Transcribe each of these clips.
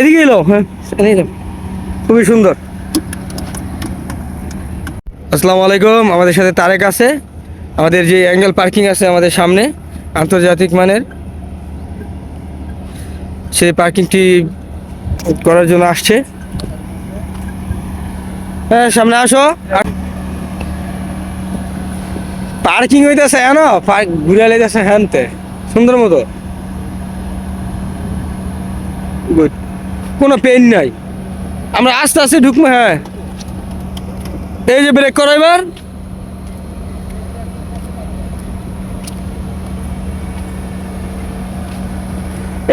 এদিকে এলো হ্যাঁ। খুবই সুন্দর। আসসালামু আলাইকুম আমাদের সাথে তারেক আছে। আমাদের যে অ্যাঙ্গেল পার্কিং আছে আমাদের সামনে আন্তর্জাতিক মানের। সেই পার্কিংটি করার জন্য আসছে। হ্যাঁ সামনে আসো। পার্কিং হইতেছে হ্যাঁ পার্ক ঘুরে লেগেছে হ্যানতে সুন্দর মতো। গুড কোনো পেন নাই। আমরা আস্তে আস্তে ঢুকবো হ্যাঁ। এই যে ব্রেক করো এবার।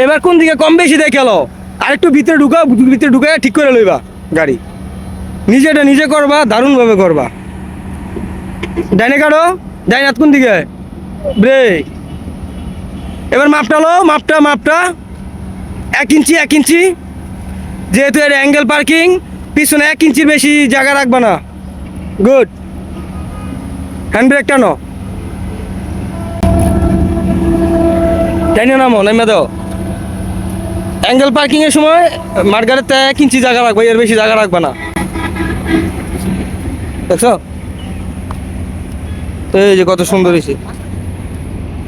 এবার কোন দিকে? কম বেশি দেখে এলো। আরেকটু ভিতরে ঢুকা ভিতরে ঢুকে ঠিক করে লইবা গাড়ি। নিজেটা নিজে করবা, দারুণভাবে করবা। ডাইনে কাটো। ডাইন কোন দিকে? ব্রেক এবার মাপটা লো, মাপটা মাপটা। এক ইঞ্চি এক ইঞ্চি। যেহেতু এর অ্যাঙ্গেল পার্কিং পিছনে এক ইঞ্চির বেশি জায়গা রাখবে না। গুড হ্যান্ড ব্রেক টানো। টাইনে নামো নামে দাও। অ্যাঙ্গেল পার্কিং এর সময় মার্গারের এক ইঞ্চি জায়গা রাখবে, এর বেশি জায়গা রাখবে না। দেখছ? তো এই যে কত সুন্দর হয়েছে।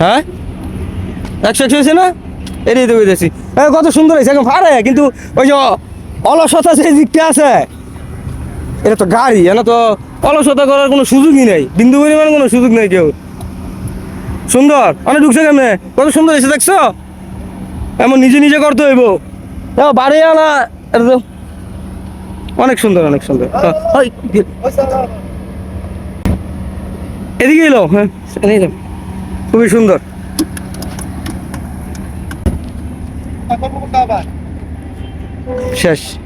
হ্যাঁ? একশো একশো হয়েছে না? তো বুঝেছি হ্যাঁ কত সুন্দর হয়েছে এখন পারে কিন্তু ওই যে অলসতা যে দিকটা আছে, এটা তো গাড়ি, এনে তো অলসতা করার কোনো সুযোগই নেই, বিন্দু পরিমাণ কোনো সুযোগ নেই কেউ। সুন্দর অনেক ঢুকছে কেমনে? কত সুন্দর হয়েছে দেখছ? এমন নিজে নিজে করতে হইব। বাড়ি আনা, এটা তো অনেক সুন্দর অনেক সুন্দর। এদিকে এলো হ্যাঁ খুবই সুন্দর। Cześć.